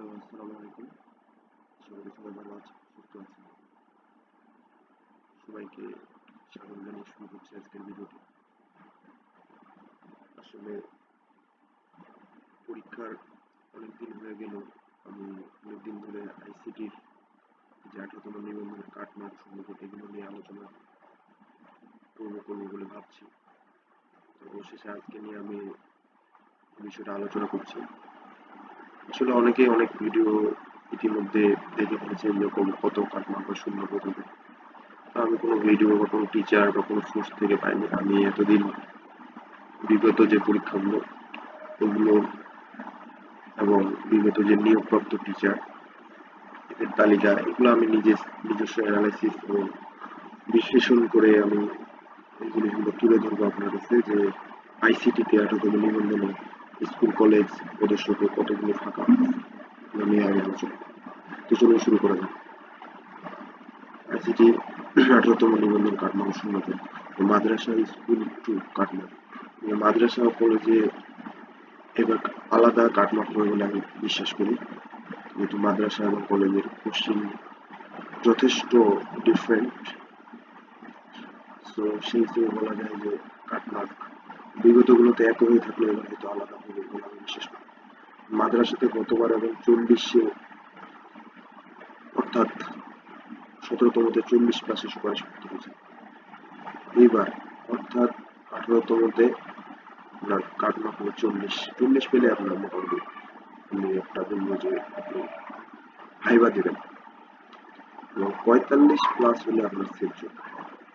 Hello আসসালামু আলাইকুম করি সবাই ভালো আছে সুস্থ আছে সবাইকে স্বাগত জানিয়ে শুরু করছি আজকের ভিডিওটি আসলে পরীক্ষার অনেক দিন হয়ে গেল আমি অনেকদিন ধরে আইসিটির যে আঠারোতম নিবন্ধনের এগুলো নিয়ে আলোচনা করব করব বলে ভাবছি তো অবশেষে আজকে নিয়ে আমি বিষয়টা আলোচনা করছি আসলে অনেকে অনেক ভিডিও ইতিমধ্যে দেখে ফেলেছে এরকম কত কাটমার্ক বা শূন্য পদ্ধতি আমি কোনো ভিডিও বা কোনো টিচার বা কোনো সোর্স থেকে পাইনি। আমি এতদিন বিগত যে পরীক্ষাগুলো, ওগুলো এবং বিগত যে নিয়োগপ্রাপ্ত টিচার এদের তালিকা, এগুলো আমি নিজে নিজস্ব অ্যানালাইসিস এবং বিশ্লেষণ করে আমি এই জিনিসগুলো তুলে ধরবো আপনার কাছে যে আইসিটিতে আঠারোতম নিবন্ধনে স্কুল, কলেজ পদস্যকে কতগুলো ফাঁকা? নিয়ে আমি আলোচনা তো চলুন শুরু করা যাক। আইসিটি আঠারোতম নিবন্ধন কাঠমান্ডু শূন্যতে। মাদ্রাসা স্কুল টু কাঠমান্ডু মাদ্রাসা কলেজে এবার আলাদা কাঠমান্ডু হবে বলে আমি বিশ্বাস করি। যেহেতু মাদ্রাসা এবং কলেজের কোশ্চিন যথেষ্ট ডিফারেন্ট সো সেই হিসেবে বলা যায় যে কাঠমার্ক বিগতগুলোতে এক হয়ে থাকলে এবার হয়তো আলাদা হবে বলে আমি বিশ্বাস করি মাদ্রাসাতে গতবার এবং চল্লিশে অর্থাৎ সতেরোতমতে চল্লিশ প্লাসে সুপারিশ করতে হয়েছে। এইবার, অর্থাৎ আঠারোতমতে আপনার কাটমার্ক হলো চল্লিশ। চল্লিশ পেলে আপনার মোটামুটি আপনি একটা বলব যে আপনি ভাইবা দেবেন। এবং পঁয়তাল্লিশ প্লাস হলে আপনার সেফ জোন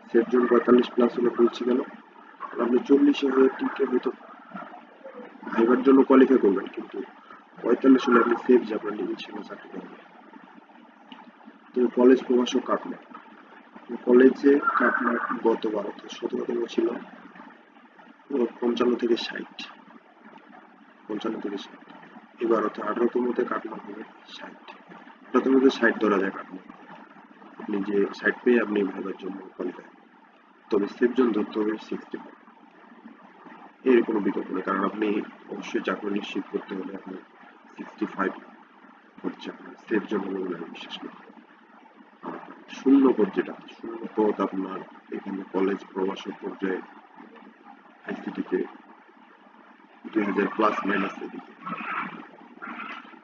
সেফ জোন পঁয়তাল্লিশ প্লাস হলে পৌঁছে গেল আপনি চল্লিশে হয়ে টিকে হয়তো ভাইবার জন্য কোয়ালিফাই করবেন, কিন্তু পঁয়তাল্লিশ হলে আপনি সেফ যাবেন ইনশাল্লাহ চাকরি করবেন তো কলেজ প্রবাসক কাটমার্ক কলেজে কাটমার্ক গতবার অর্থাৎ সতেরোতম ছিল। পঞ্চান্ন থেকে ষাট। পঞ্চান্ন থেকে ষাট। এবার অর্থাৎ আঠারোতমতে কাটমার্ক হবে ষাট। আঠারোতমতে ষাট ধরা যায় কাটমার্ক আপনি যে ষাট পেয়ে আপনি ভাইবার জন্য কোয়ালিফাই তবে সেফ জোন ধরতে হবে সিক্সটি এর কোনো বিকল্প নেই, কারণ আপনি অবশ্যই চাকরি নিশ্চিত করতে হলে আপনার সিক্সটি ফাইভ আপনার সেফ আমি বিশ্বাস করি শূন্য পদ যেটা শূন্য পদ আপনার এখানে কলেজ প্রবাসক পর্যায়ে আইসিটিতে দুই হাজার প্লাস মাইনাস এদিকে।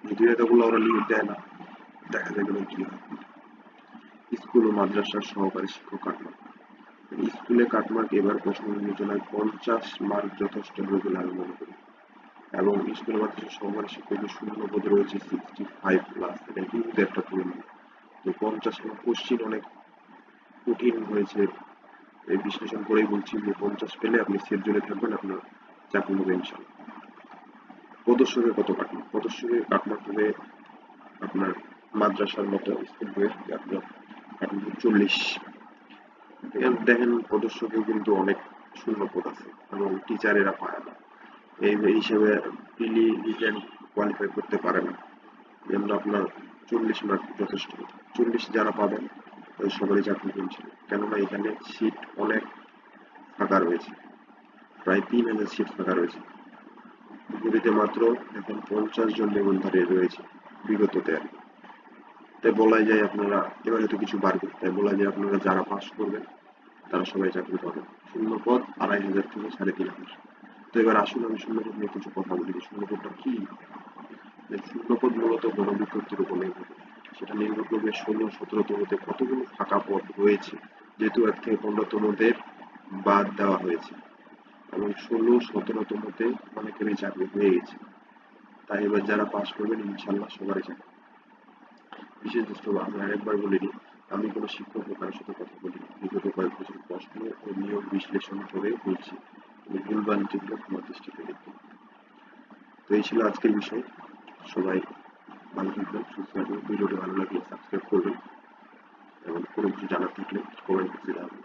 যদিও এতগুলো ওরা লিমিট দেয় না, দেখা গেল কি হয় স্কুল ও মাদ্রাসার সহকারী শিক্ষক কাটমার্ক। স্কুলে কাটমার্ক এবার প্রশ্ন বিবেচনায় পঞ্চাশ মার্ক যথেষ্ট হবে বলে আমি মনে করি। এবং স্কুল মাদ্রাসার সহকারী শিক্ষকের শূন্য পদ রয়েছে সিক্সটি ফাইভ প্লাস এটা কিন্তু একটা তুলনা। তো পঞ্চাশ কোশ্চিন অনেক কঠিন হয়েছে। এই বিশ্লেষণ করেই বলছি যে পঞ্চাশ পেলে আপনি সেফ জোনে থাকবেন, আপনার চাকরি হবে ইনশাল পদস্যকে কত কাটমার্ক পদস্যকে কাটমার্ক হবে আপনার মাদ্রাসার মতো স্কুল হয়ে আপনার কাটমার্ক চল্লিশ। দেখেন পদস্যকেও কিন্তু অনেক শূন্য পদ আছে, এবং টিচারেরা পায় না। এই হিসেবে প্রিলি রিটেন কোয়ালিফাই করতে পারে না। জন্য আপনার চল্লিশ মার্ক যথেষ্ট। চল্লিশ যারা পাবেন সবারই চাকরি পেয়েছিল কেননা এখানে সিট অনেক ফাঁকা রয়েছে। প্রায় তিন হাজার সিট ফাঁকা রয়েছে। গুলিতে মাত্র এখন পঞ্চাশ জন নিবন্ধনে রয়েছে বিগততে আর তাই বলা যায় আপনারা, এবারে তো কিছু বাড়বে তাই বলা যায় আপনারা যারা পাস করবেন, তারা সবাই চাকরি পাবেন। শূন্য পদ আড়াই হাজার থেকে সাড়ে তিন হাজার। তো এবার আসুন, আমি শূন্যপদ নিয়ে কিছু কথা বলি। শূন্যপদটা কি? শূন্যপদ মূলত গণবিজ্ঞপ্তির উপর নির্ভর সেটা নির্ভর করবে ষোলো সতেরোতমতে কতগুলো ফাঁকা পদ রয়েছে, যেহেতু এক থেকে পনেরোতমদের বাদ দেওয়া হয়েছে। এবং ষোলো সতেরোতমতে অনেকেরই চাকরি হয়ে গেছে। তাই এবার যারা পাস করবেন ইনশাল্লাহ সবারই চাকরি বিশেষ দৃষ্ট আমি আরেকবার বলিনি আমি কোনো শিক্ষক বা কারোর সাথে কথা বলি বিগত কয়েক বছর প্রশ্ন ও নিয়োগ বিশ্লেষণ করে বলছি। ভুলবান বাণিজ্যিক দৃষ্টিতে দেখবেন তো এই ছিল আজকের বিষয়। সবাই ভালো থাকবেন, সুস্থ থাকবেন। ভিডিওটি ভালো লাগলে সাবস্ক্রাইব করবেন এবং কোনো কিছু জানার থাকলে কমেন্ট বক্সে জানাবেন।